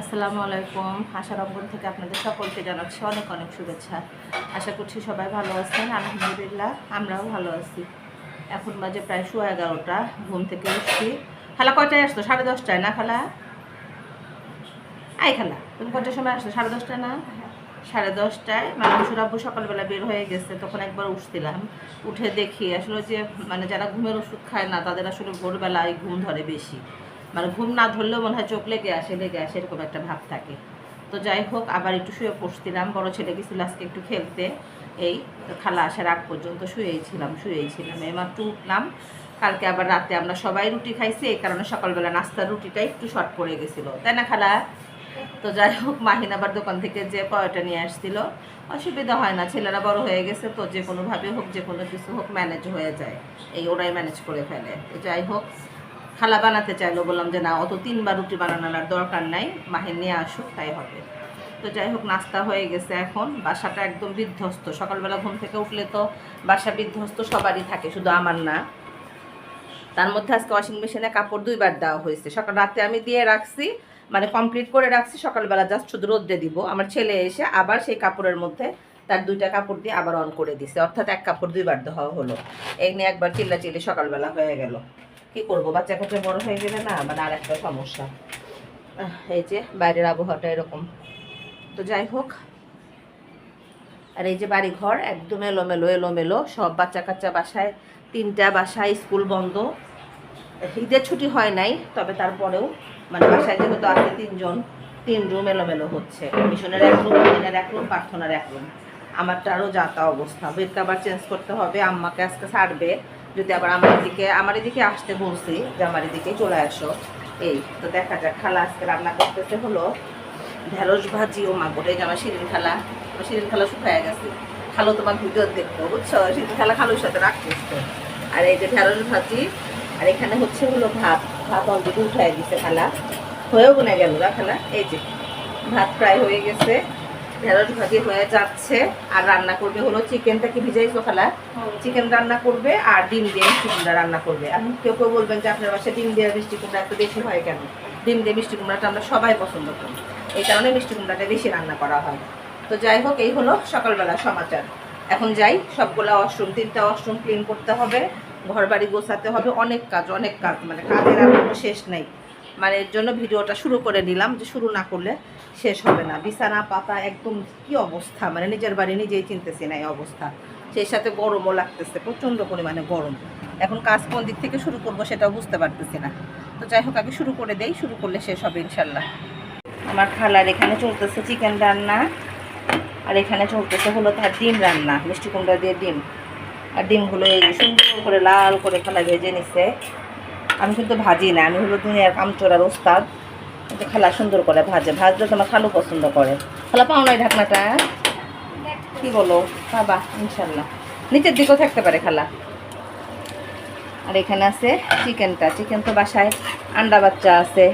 আসসালামু আলাইকুম। আশার অঙ্গন থেকে আপনাদের সকলকে জানাচ্ছি অনেক অনেক শুভেচ্ছা। আশা করছি সবাই ভালো আছেন, আলহামদুলিল্লাহ আমরাও ভালো আছি। এখন বাজে প্রায় শো এগারোটা, ঘুম থেকে উঠছি। খালা কয়টায় আসতো? সাড়ে দশটায় না খালা? আই খালা, তুমি কয়টার সময় আসতো সাড়ে দশটায় না? সাড়ে দশটায়। মানে মশুর আব্বু সকালবেলা বের হয়ে গেছে, তখন একবার উঠছিলাম। উঠে দেখি আসলে যে মানে যারা ঘুমের ওষুধ খায় না, তাদের আসলে ভোরবেলায় ঘুম ধরে বেশি। মানে ঘুম না ধরলেও মনে হয় চোখ লেগে আসে লেগে আসে, এরকম একটা ভাব থাকে। তো যাই হোক, আবার একটু শুয়ে পড়ছিলাম, বড় ছেলে গেছিল আজকে একটু খেলতে। এই খালা আসার আগ পর্যন্ত শুয়েই ছিলাম শুয়েই ছিলাম উঠলাম। কালকে আবার রাতে আমরা সবাই রুটি খাইছি, এই কারণে সকালবেলা নাস্তার রুটিটা একটু শর্ট পড়ে গেছিল। তাই না, খালা? তো যাই হোক, মাহিন আবার দোকান থেকে যে পরোটা নিয়ে আসছিল, অসুবিধা হয় না, ছেলেরা বড় হয়ে গেছে তো যে কোনোভাবে হোক, যে কোনো কিছু হোক ম্যানেজ হয়ে যায়। এই ওরাই ম্যানেজ করে ফেলে। তো যাই হোক খালা বানাতে চাইলো, বললাম যে না, অত তিনবার রুটি বানানোর দরকার নাই মাহিন নিয়ে আসুক, তাই হবে। তো যাই হোক, নাস্তা হয়ে গেছে এখন। বাসাটা একদম বিধ্বস্ত। সকালবেলা ঘুম থেকে উঠলে তো বাসা বিধ্বস্ত, সবারই থাকে, শুধু আমার না। তার মধ্যে আজকে ওয়াশিং মেশিনে কাপড় দুইবার দেওয়া হয়েছে। সকাল রাতে আমি দিয়ে রাখছি মানে কমপ্লিট করে রাখছি, সকালবেলা জাস্ট শুধু রোদ্রে দিব। আমার ছেলে এসে আবার সেই কাপড়ের মধ্যে তার দুইটা কাপড় দিয়ে আবার অন করে দিছে। অর্থাৎ এক কাপড় দুইবার দেওয়া হলো। এই নিয়ে একবার চিল্লা চিল্লি সকালবেলা হয়ে গেল। কি করব? বাচ্চা কাচ্চা বড় হয়ে গেলে না মানে আর একটা সমস্যা এই যে বাইরের আবহাওয়াটা এরকম। তো যাই হোক, আর এই যে বাড়ি ঘর একদম এলোমেলো এলোমেলো, সব বাচ্চা কাচ্চা বাসায়, তিনটা বাসায় স্কুল বন্ধ। ঈদের ছুটি হয় নাই, তবে তারপরেও মানে বাসায় যেহেতু আছে তিনজন, তিন রুম এলোমেলো হচ্ছে। মিশনের এক রুম দিনের এক রুম প্রার্থনার এক রুম। আমারটা আরও যাতা অবস্থা। বেড কাবার চেঞ্জ করতে হবে, আম্মাকে আজকে ছাড়বে। যদি আবার আমার এদিকে আমার এদিকে আসতে বলছি, যে আমার এদিকে চলে আসো। এই তো দেখা যাক, খালা আজকে রান্না করতেছে হলো ঢেঁড়স ভাজি ও মাগুরে। যে আমার শিরিন খালা, আমার শিরিন খালা শুকায় গেছে। খালো তোমার ভিডিও দেখব, বুঝছ? শিরিন খালা খালুর সাথে রাখতেছে আর এই যে ঢেঁড়স ভাজি, আর এখানে হচ্ছে হলো ভাত। ভাত অলরেডি উঠাই দিছে খালা। হয়েও গুনে গেল খালা? এই যে, ভাত প্রায় হয়ে গেছে। ঢেঁড়স ভাজি হয়ে যাচ্ছে। আর রান্না করবে হলো চিকেনটা কি ভিজাই খালা? চিকেন রান্না করবে আর ডিম দিয়ে মিষ্টি কুমড়া রান্না করবে। এখন কেউ কেউ বলবেন যে আপনার বাসায় ডিম দিয়ে মিষ্টি কুমড়া একটু বেশি হয় কেন? ডিম দিয়ে মিষ্টি কুমড়াটা আমরা সবাই পছন্দ করি। এই কারণে মিষ্টি কুমড়াটা বেশি রান্না করা হয়। তো যাই হোক এই হলো সকালবেলা সমাচার। এখন যাই সবগুলা ওয়াশরুম তিনটা ওয়াশরুম ক্লিন করতে হবে। ঘর বাড়ি গোছাতে হবে। অনেক কাজ অনেক কাজ। মানে কাজের আর কোনো শেষ নেই। মানে এর জন্য ভিডিওটা শুরু করে নিলাম যে শুরু না করলে শেষ হবে না। বিছানা, পাতা, একদম কি অবস্থা? মানে নিজের বাড়ি নিজেই চিনতেছি না এই অবস্থা। সেই সাথে গরমও লাগতেছে, প্রচণ্ড পরিমাণে গরম। এখন কাজ কোন দিক থেকে শুরু করব সেটাও বুঝতে পারতেছি না। তো যাই হোক, আগে শুরু করে দেই, শুরু করলে শেষ হবে ইনশাল্লাহ। আমার খালার এখানে চলতেছে চিকেন রান্না, আর এখানে চলতেছে হলো তার ডিম রান্না, মিষ্টি কুমড়া দিয়ে ডিম। আর ডিমগুলো সুন্দর করে লাল করে খালা ভেজে নিছে। আমি কিন্তু ভাজি না, আমি হলো দুনিয়ার কামচোরার ওস্তাদ। খালা সুন্দর করে ভাজে, ভাজলে তোমার খালু পছন্দ করে। খালা, পাও নাই ঢাকনাটা? কি বলো? বাবা ইনশাল্লাহ নিচের দিকেও থাকতে পারে খালা। আর এখানে আছে চিকেনটা। চিকেন তো বাসায় আন্ডা বাচ্চা আছে।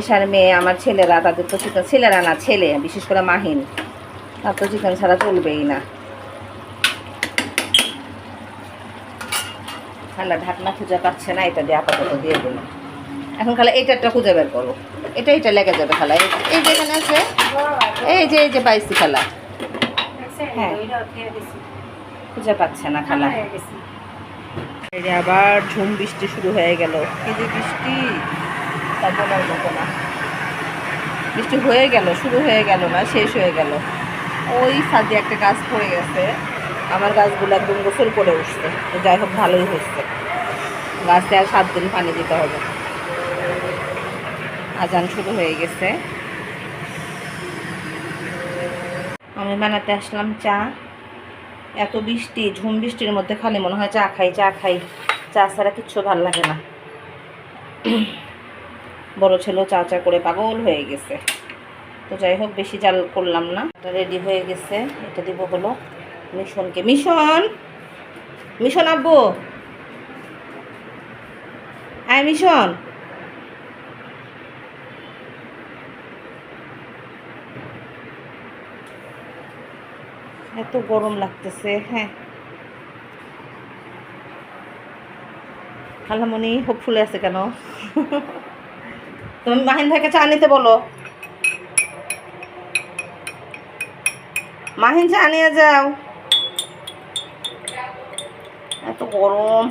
এসার মেয়ে, আমার ছেলেরা, তাদের তো চিকেন ছেলেরা না, ছেলে, বিশেষ করে মাহিন। তার তো চিকেন ছাড়া চলবেই না। ঠান্ডা ঢাকনা খুঁজে পাচ্ছে না এটা দিয়ে আপাতত দিয়ে দিল এখন খালা এইটারটা খুঁজে বের করো। এটা এটা লেগে যাবে খালা। এই যে এখানে আছে এই যে এই যে পাইছি খালা। হ্যাঁ। খুঁজে পাচ্ছে না খালা। আবার ঝুম বৃষ্টি শুরু হয়ে গেল। কি যে বৃষ্টি। তা বলার মতো না। বৃষ্টি হয়ে গেল শুরু হয়ে গেল না শেষ হয়ে গেল। ওই সাথে একটা গাছ পড়ে গেছে। আমার গাছগুলো একদম গোসল করে উঠছে। তো যাই হোক, ভালোই হচ্ছে গাছে আর সাত দিন পানি দিতে হবে। আজান শুরু হয়ে গেছে। আমি বানাতে আসলাম চা। এত বৃষ্টি, ঝুম বৃষ্টির মধ্যে খালি মনে হয় চা খাই চা খাই। চা ছাড়া কিচ্ছু ভালো লাগে না। বড় ছেলেও চা চা করে পাগল হয়ে গেছে। তো যাই হোক, বেশি জাল করলাম না। এটা রেডি হয়ে গেছে। এটা দিব হলো। মিশনকে মিশন। মিশন আব্বু। হ্যাঁ মিশন। এত গরম লাগতেছে হ্যাঁ। খালামনি হোক ফুলে আছে কেন? তুমি মাহিন ভাইকে চা নিতে বলো। মাহিন, চা নিয়ে যাও। এত গরম।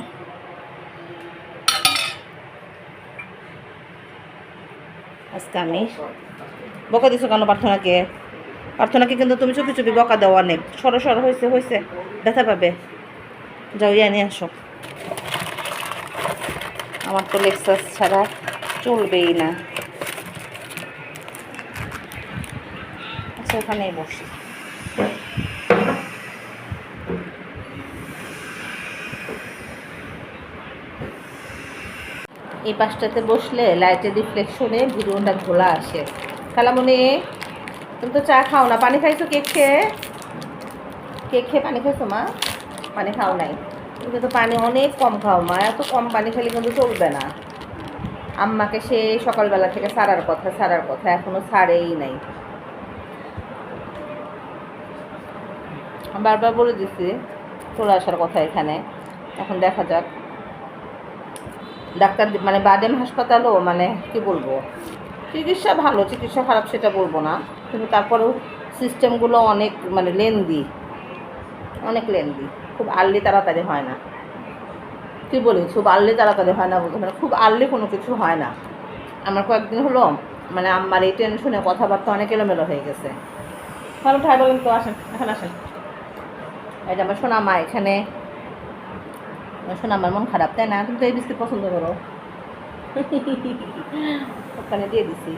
আজকে আমি বকা দিছো কেন প্রার্থনাকে প্রার্থনাকে কিন্তু তুমি চুপি চুপি বকা দাও অনেক। সরো সরো হয়েছে হয়েছে ব্যথা পাবে। যাও, ইয়া নিয়ে আসো। আমার তো লেক্সাস ছাড়া চলবেই না। আচ্ছা ওখানেই বসি। এই পাশটাতে বসলে লাইটের রিফ্লেকশনে ভিডিওটা ঘোলা আসে। খালামণি তুমি তো চা খাও না? পানি খাইছো কেক খেয়ে? কেক খেয়ে পানি খাইছো মা? পানি খাও নাই। তুমি তো পানি অনেক কম খাও মা। এত কম পানি খেলে কিন্তু চলবে না। আম্মাকে সে সকালবেলা থেকে সারার কথা সারার কথা এখনও ছাড়েই নাই। বারবার বলে দিচ্ছি চলে আসার কথা এখানে। এখন দেখা যাক। ডাক্তার মানে বাদেম হাসপাতালও মানে কি বলব? চিকিৎসা ভালো, চিকিৎসা খারাপ সেটা বলব না। কিন্তু তারপরেও সিস্টেমগুলো অনেক মানে লেন্দি। অনেক লেন্দি। খুব আর্লি তাড়াতাড়ি হয় না। কি বলি? খুব আর্লি তাড়াতাড়ি হয় না বলতে মানে খুব আর্লি কোনো কিছু হয় না। আমার কয়েকদিন হলো মানে আমার এই টেনশনে কথাবার্তা অনেক এলোমেলো হয়ে গেছে। ভালো ঠাই বলেন তো, আসেন, এখন আসেন। যে আমার সোনা মা এখানে শোনা, আমার মন খারাপ, তাই না? তুমি তো এই বিস্কুট পছন্দ করো। ওখানে দিয়ে দিছি।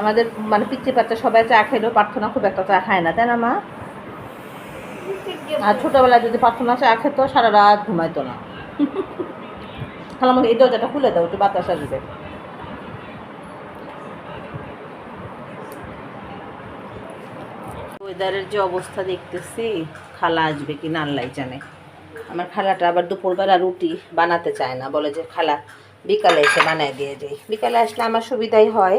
আমাদের মানে পিচ্ছি বাচ্চা সবাই চা খেলেও প্রার্থনা খুব একটা চা খায় না, তাই না, মা? আর ছোটোবেলায় যদি প্রার্থনা চা খেত, সারা রাত ঘুমাইতো না। তাহলে আমাকে এই দরজাটা খুলে দাও, একটু বাতাস আসবে। ওয়েদারের যে অবস্থা দেখতেছি, খালা আসবে কি না আল্লাহ জানে। আমার খালাটা আবার দুপুরবেলা রুটি বানাতে চায় না, বলে যে, খালা, বিকালে এসে বানায় দিয়ে যাই বিকালে আসলে আমার সুবিধাই হয়,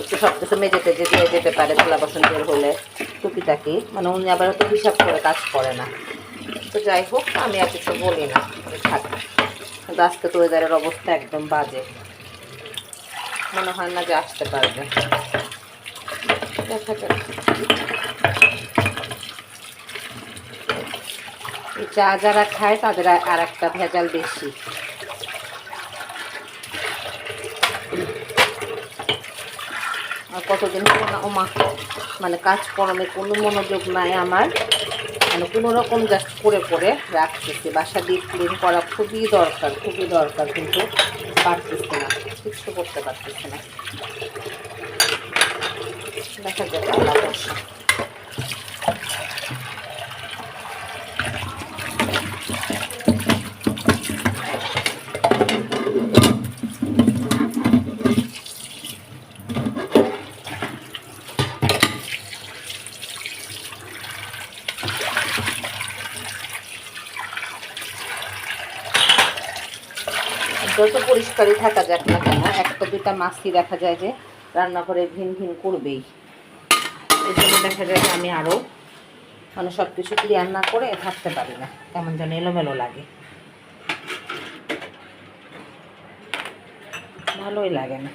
একটু সব কিছু মেজে টেজে দিয়ে যেতে পারে, খোলা বাসন বের হলে টুকিটাকি মানে উনি আবার তো হিসাব করে কাজ করে না। তো যাই হোক, আমি আর কিছু বলি না থাক। কিন্তু আজকে তো ওয়েদারের অবস্থা একদম বাজে। মনে হয় না যে আসতে পারবে। দেখা যাক। এই চা যারা খায় তাদের আর একটা ভেজাল বেশি। আর কতদিন মানে কাজকর্মে কোনো মনোযোগ নাই আমার। মানে কোনো রকম জাস্ট করে করে রাখতেছি। বাসা দিয়ে ক্লিন করা খুবই দরকার খুবই দরকার, কিন্তু পারতেছি না কিচ্ছু করতে পারতেছি না। দেখা যাবে আল্লাহ যত পরিষ্কারই থাকা যাক না কেন, একটা দুটা মাছই দেখা যায় যে রান্নাঘরে ভিন ভিন করবেই। এই জন্য দেখা যায় যে আমি আরও মানে সব কিছু ক্লিয়ার না করে থাকতে পারি না, কেমন যেন এলোমেলো লাগে। ভালোই লাগে না।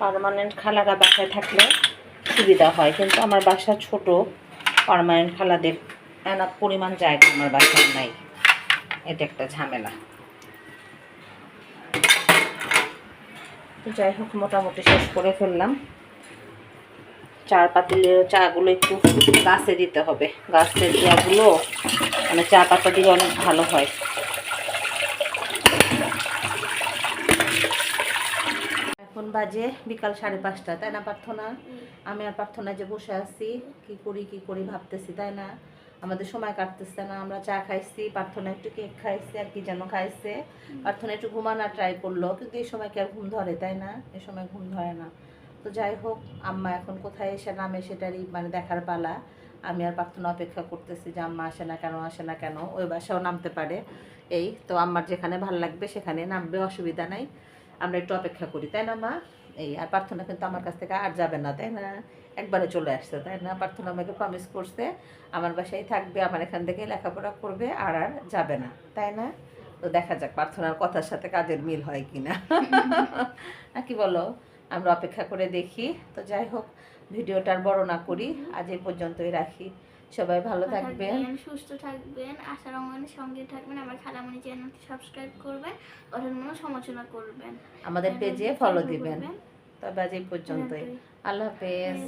পারমানেন্ট খালারা বাসায় থাকলে সুবিধা হয়, কিন্তু আমার বাসা ছোট পারমানেন্ট খালাদের এনা পরিমাণ জায়গা আমার বাসায় নাই। এটা একটা ঝামেলা। তো যাই হোক মোটামুটি শেষ করে ফেললাম। চার পাতিলের চাগুলো একটু গাছে দিতে হবে। গাছের চাগুলো মানে চা পাতা দিলে অনেক ভালো হয়। এখন বাজে বিকাল সাড়ে পাঁচটা তাই না প্রার্থনা? আমি আর প্রার্থনায় যে বসে আছি কি করি কি করি ভাবতেছি তাই না? আমাদের সময় কাটতেছে না আমরা চা খাইছি প্রার্থনা একটু কেক খাইছে আর কি যেন খাইছে। প্রার্থনা একটু ঘুমানোর ট্রাই করল কিন্তু এই সময় কি আর ঘুম ধরে তাই না? এ সময় ঘুম ধরে না। তো যাই হোক আম্মা এখন কোথায় এসে নামে সেটারই মানে দেখার পালা। আমি আর প্রার্থনা অপেক্ষা করতেছি যে আম্মা আসে না কেন আসে না কেন ওই বাসাও নামতে পারে। এই তো আম্মার যেখানে ভালো লাগবে সেখানে নামবে অসুবিধা নাই। আমরা একটু অপেক্ষা করি তাই না মা? এই, আর প্রার্থনা কিন্তু আমার কাছ থেকে আর যাবে না, তাই না? একবারে চলে আসছে, তাই না? প্রার্থনা আমাকে প্রমিস করছে, আমার বাসায় থাকবে, আমার এখান থেকে লেখাপড়া করবে, আর আর যাবে না, তাই না? তো দেখা যাক, প্রার্থনার কথার সাথে কাজের মিল হয় কিনা। না কি বলো? আমরা অপেক্ষা করে দেখি। তো যাই হোক ভিডিওটার বড় না করি, আজ এই পর্যন্তই রাখি। সবাই ভালো থাকবেন। সুস্থ থাকবেন আশা রঙের সঙ্গে থাকবেন আমার খালামণি চ্যানেলটি সাবস্ক্রাইব করবেন গঠনমূলক সমালোচনা করবেন। আমাদের পেজে ফলো দিবেন। তবে আজ এই পর্যন্তই। আল্লাহ হাফেজ.